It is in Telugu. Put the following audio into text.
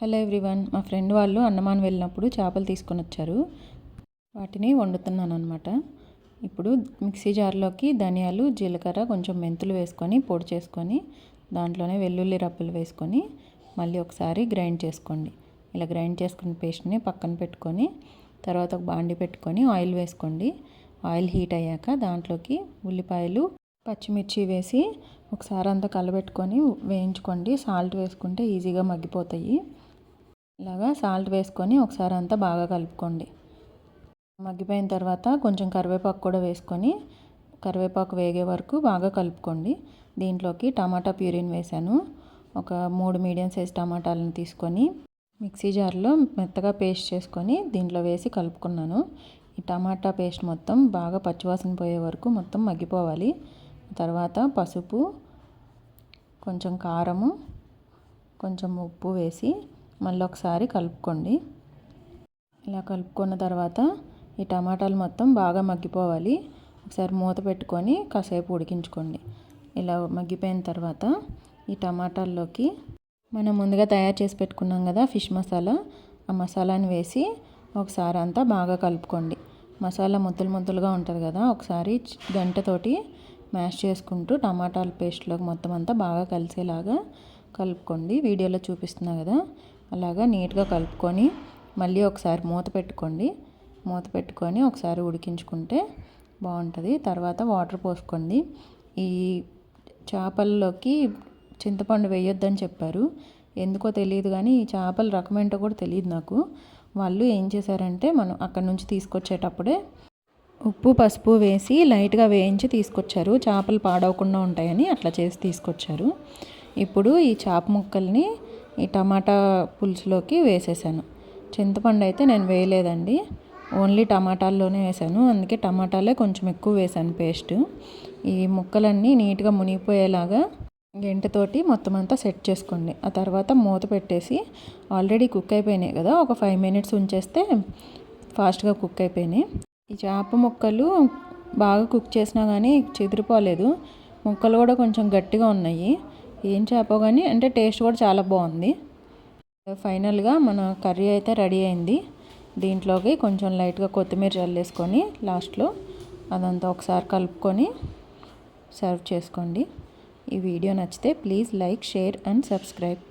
హలో ఎవ్రీవన్ మా ఫ్రెండ్ వాళ్ళు అన్నమాన్ వెళ్ళినప్పుడు చేపలు తీసుకొని వచ్చారు. వాటిని వండుతున్నాను అనమాట ఇప్పుడు మిక్సీ జార్లోకి ధనియాలు జీలకర్ర కొంచెం మెంతులు వేసుకొని పొడి చేసుకొని దాంట్లోనే వెల్లుల్లి రబ్బలు వేసుకొని మళ్ళీ ఒకసారి గ్రైండ్ చేసుకోండి. ఇలా గ్రైండ్ చేసుకున్న పేస్ట్ని పక్కన పెట్టుకొని తర్వాత ఒక బాండి పెట్టుకొని ఆయిల్ వేసుకోండి. ఆయిల్ హీట్ అయ్యాక దాంట్లోకి ఉల్లిపాయలు పచ్చిమిర్చి వేసి ఒకసారి అంతా కలబెట్టుకొని వేయించుకోండి. సాల్ట్ వేసుకుంటే ఈజీగా మగ్గిపోతాయి. ఇలాగా సాల్ట్ వేసుకొని ఒకసారి అంతా బాగా కలుపుకోండి. మగ్గిపోయిన తర్వాత కొంచెం కరివేపాకు కూడా వేసుకొని కరివేపాకు వేగే వరకు బాగా కలుపుకోండి. దీంట్లోకి టమాటా ప్యూరిన్ వేసాను ఒక మూడు మీడియం సైజ్ టమాటాలను తీసుకొని మిక్సీ జార్లో మెత్తగా పేస్ట్ చేసుకొని దీంట్లో వేసి కలుపుకున్నాను. ఈ టమాటా పేస్ట్ మొత్తం బాగా పచ్చివాసన పోయే వరకు మొత్తం మగ్గిపోవాలి. తర్వాత పసుపు కొంచెం కారము కొంచెం ఉప్పు వేసి మళ్ళీ ఒకసారి కలుపుకోండి. ఇలా కలుపుకున్న తర్వాత ఈ టమాటాలు మొత్తం బాగా మగ్గిపోవాలి. ఒకసారి మూత పెట్టుకొని కాసేపు ఉడికించుకోండి. ఇలా మగ్గిపోయిన తర్వాత ఈ టమాటాల్లోకి మనం ముందుగా తయారు చేసి పెట్టుకున్నాం కదా ఫిష్ మసాలా ఆ మసాలాని వేసి ఒకసారి అంతా బాగా కలుపుకోండి. మసాలా ముద్దలు ముద్దలుగా ఉంటుంది కదా ఒకసారి గంటతోటి మ్యాష్ చేసుకుంటూ టమాటాల పేస్ట్లోకి మొత్తం అంతా బాగా కలిసేలాగా కలుపుకోండి. వీడియోలో చూపిస్తున్నా కదా అలాగా నీట్గా కలుపుకొని మళ్ళీ ఒకసారి మూత పెట్టుకోండి. మూత పెట్టుకొని ఒకసారి ఉడికించుకుంటే బాగుంటుంది. తర్వాత వాటర్ పోసుకోండి. ఈ చేపల్లోకి చింతపండు వేయొద్దని చెప్పారు. ఎందుకో తెలియదు కానీ ఈ చేపల రకం ఏంటో కూడా తెలియదు నాకు. వాళ్ళు ఏం చేశారంటే మనం అక్కడి నుంచి తీసుకొచ్చేటప్పుడే ఉప్పు పసుపు వేసి లైట్గా వేయించి తీసుకొచ్చారు. చేపలు పాడవకుండా ఉంటాయని అట్లా చేసి తీసుకొచ్చారు. ఇప్పుడు ఈ చేప ముక్కల్ని ఈ టమాటా పులుసులోకి వేసేసాను. చింతపండు అయితే నేను వేయలేదండి. ఓన్లీ టమాటాల్లోనే వేసాను. అందుకే టమాటాలే కొంచెం ఎక్కువ వేసాను పేస్ట్. ఈ ముక్కలన్నీ నీట్గా మునిగిపోయేలాగా గెంటతోటి మొత్తం అంతా సెట్ చేసుకోండి. ఆ తర్వాత మూత పెట్టేసి ఆల్రెడీ కుక్ అయిపోయినాయి కదా ఒక ఫైవ్ మినిట్స్ ఉంచేస్తే ఫాస్ట్గా కుక్ అయిపోయినాయి. ఈ చేప ముక్కలు బాగా కుక్ చేసినా కానీ చెదిరిపోలేదు. ముక్కలు కూడా కొంచెం గట్టిగా ఉన్నాయి. ఏం చేప కానీ అంటే టేస్ట్ కూడా చాలా బాగుంది. ఫైనల్గా మన కర్రీ అయితే రెడీ అయింది. దీంట్లోకి కొంచెం లైట్గా కొత్తిమీర చల్లేసుకొని లాస్ట్లో అదంతా ఒకసారి కలుపుకొని సర్వ్ చేసుకోండి. ఈ వీడియో నచ్చితే please like share and subscribe.